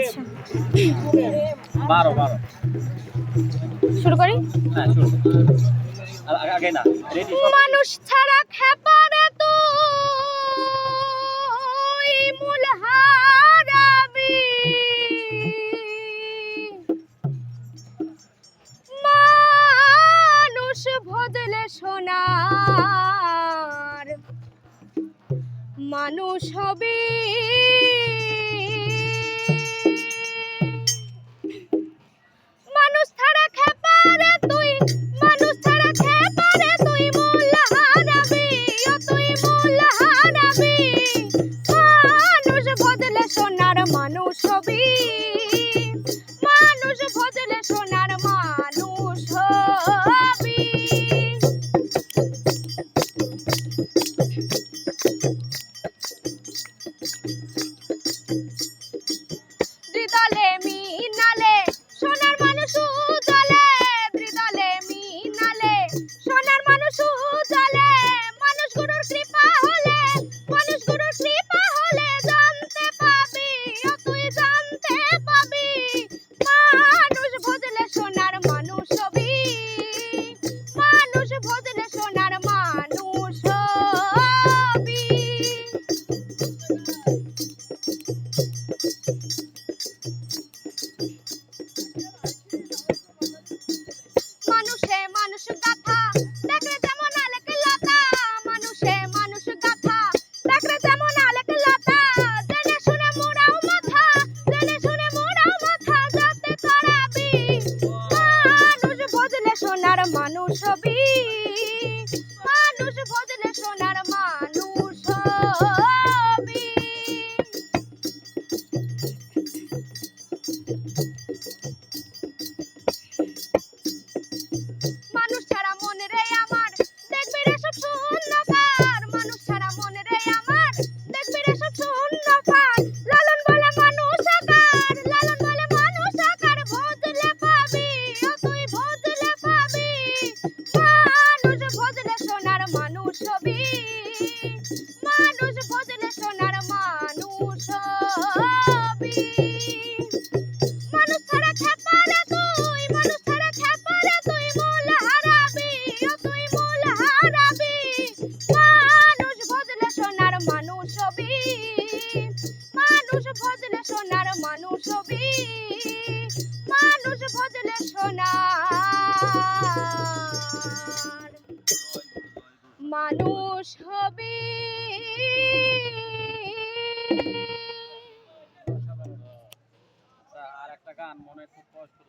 আচ্ছা। বারো বারো। শুরু করি? হ্যাঁ, আগে না মানুষ ছাড়া খেপার এত মূল হারাবি। মানুষ ভজলে সোনার। মানুষ হবে মানুষ হবি মানুষ ছবি মানুষ ভজন সোনার মানুষ ছবি মানুষ ছাড়া খেপারে তুই মানুষ ছাড়া সোনার মানুষ ছবি মানুষ ভজন সোনার মানুষ ছবি মানুষ হবে। আর একটা গান মনে খুব কষ্ট